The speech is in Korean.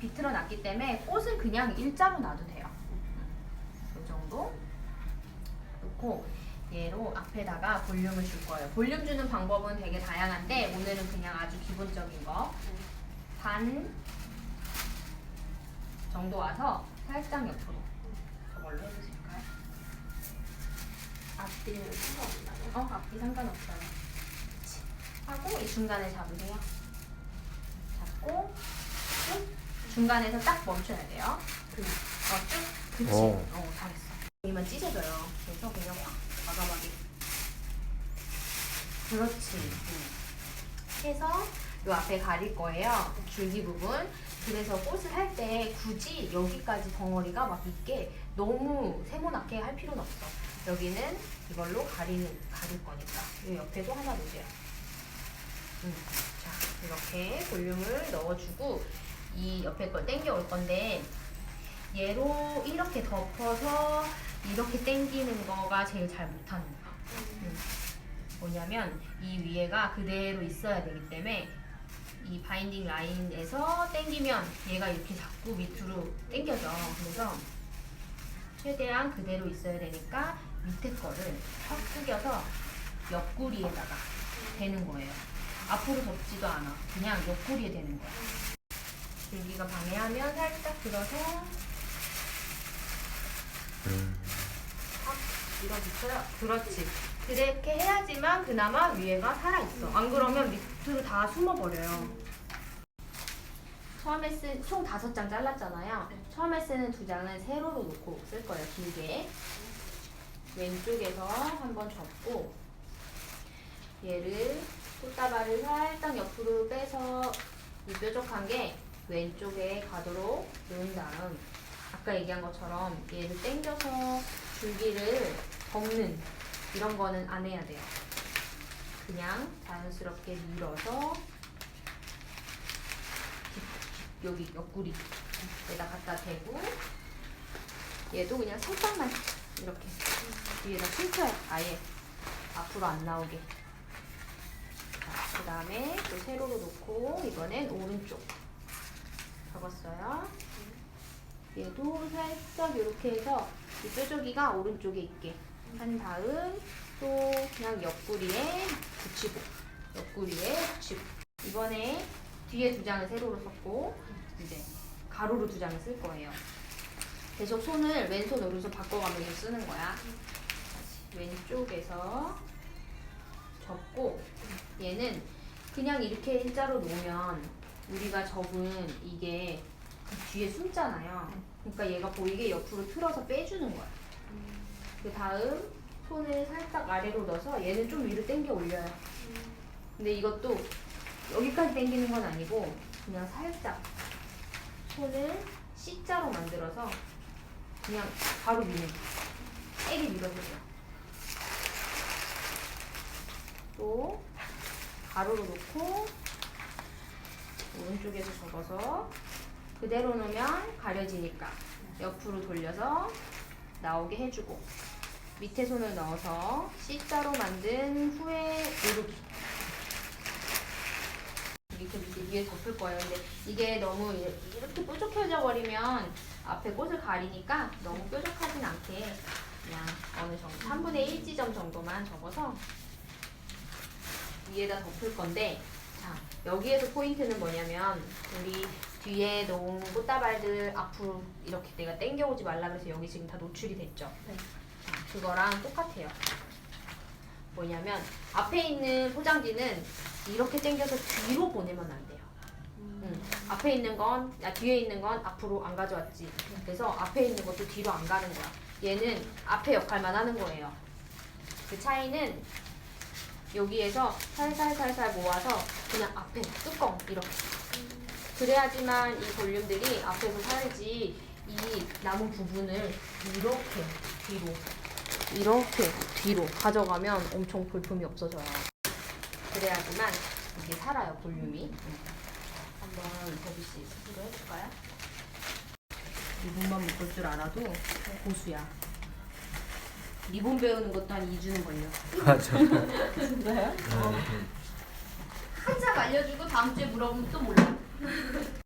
비틀어 놨기 때문에 꽃은 그냥 일자로 놔도 돼요. 이 정도 놓고 얘로 앞에다가 볼륨을 줄 거예요. 볼륨 주는 방법은 되게 다양한데 오늘은 그냥 아주 기본적인 거. 반 정도 와서 살짝 옆으로 저걸로 해주실까요? 앞뒤는 상관없나요? 어, 앞뒤 상관없어요. 하고 이 중간에 잡으세요. 잡고 쭉 중간에서 딱 멈춰야 돼요. 그, 어, 쭉. 그치. 오. 어, 잘했어. 여기만 찢어져요. 그래서 그냥 확 과감하게. 그렇지. 응. 해서 요 앞에 가릴 거예요. 줄기 부분. 그래서 꽃을 할 때 굳이 여기까지 덩어리가 막 있게 너무 세모나게 할 필요는 없어. 여기는 이걸로 가리는 가릴 거니까. 이 옆에도 하나 놓으세요. 음, 자 이렇게 볼륨을 넣어주고 이 옆에 걸 당겨 올 건데 얘로 이렇게 덮어서 이렇게 당기는 거가 제일 잘 못하는 거야. 음. 뭐냐면 이 위에가 그대로 있어야 되기 때문에 이 바인딩 라인에서 당기면 얘가 이렇게 자꾸 밑으로 당겨져. 그래서 최대한 그대로 있어야 되니까 밑에 거를 턱 숙여서 옆구리에다가 대는 거예요. 앞으로 덮지도 않아. 그냥 옆구리에 대는 거야. 줄기가 방해하면 살짝 들어서 음. 확 밀어붙여요. 그렇지. 그렇게 해야지만 그나마 위에가 살아있어. 안 그러면 밑으로 다 숨어버려요. 처음에 쓴 총 다섯 장 잘랐잖아요. 네. 처음에 쓰는 두 장은 세로로 놓고 쓸 거예요. 길게. 왼쪽에서 한번 접고 얘를 꽃다발을 살짝 옆으로 빼서 이 뾰족한 게 왼쪽에 가도록 놓은 다음 아까 얘기한 것처럼 얘를 당겨서 줄기를 덮는 이런 거는 안 해야 돼요. 그냥 자연스럽게 밀어서 뒷- 여기 옆구리에다 갖다 대고 얘도 그냥 살짝만 이렇게 위에다 숨겨요. 아예 앞으로 안 나오게. 자, 그 다음에 또 세로로 놓고 이번엔 오른쪽 접었어요. 얘도 살짝 이렇게 해서 이 뾰족이가 오른쪽에 있게 한 다음 또 그냥 옆구리에 붙이고 옆구리에 붙이고 이번에 뒤에 두 장을 세로로 썼고 이제 가로로 두 장을 쓸 거예요. 계속 손을 왼손 오른손 바꿔가면서 쓰는 거야. 왼쪽에서 접고 얘는 그냥 이렇게 일자로 놓으면 우리가 접은 이게 그 뒤에 숨잖아요. 그러니까 얘가 보이게 옆으로 틀어서 빼주는 거야. 그 다음 손을 살짝 아래로 넣어서 얘는 좀 위로 당겨 올려요. 근데 이것도 여기까지 당기는 건 아니고 그냥 살짝 손을 C자로 만들어서 그냥 바로 미는 세게 밀어주세요. 또 가로로 놓고 오른쪽에서 접어서 그대로 놓으면 가려지니까 옆으로 돌려서 나오게 해주고 밑에 손을 넣어서 C자로 만든 후에 누르기 밑에 밑에 위에 덮을 거예요. 근데 이게 너무 이렇게 뾰족해져 버리면 앞에 꽃을 가리니까 너무 뾰족하진 않게 그냥 어느 정도 3분의 1 지점 정도만 접어서 위에다 덮을 건데 자 여기에서 포인트는 뭐냐면 우리 뒤에 놓은 꽃다발들 앞으로 이렇게 내가 당겨오지 말라 그래서 여기 지금 다 노출이 됐죠. 네. 자, 그거랑 똑같아요. 뭐냐면 앞에 있는 포장지는 이렇게 당겨서 뒤로 보내면 안 돼요. 응. 앞에 있는 건, 야, 뒤에 있는 건 앞으로 안 가져왔지. 그래서 앞에 있는 것도 뒤로 안 가는 거야. 얘는 앞에 역할만 하는 거예요. 그 차이는 여기에서 살살살살 모아서 그냥 앞에 뚜껑 이렇게. 그래야지만 이 볼륨들이 앞에서 살지 이 남은 부분을 이렇게 뒤로 이렇게 뒤로 가져가면 엄청 볼품이 없어져요. 그래야지만 이게 살아요 볼륨이. 한번 더비 씨 스스로 해볼까요? 리본만 묶을 줄 알아도 고수야. 리본 배우는 것도 한 2주는 걸려. 맞아. 진짜요? 한장 알려주고 다음 주에 물어보면 또 몰라.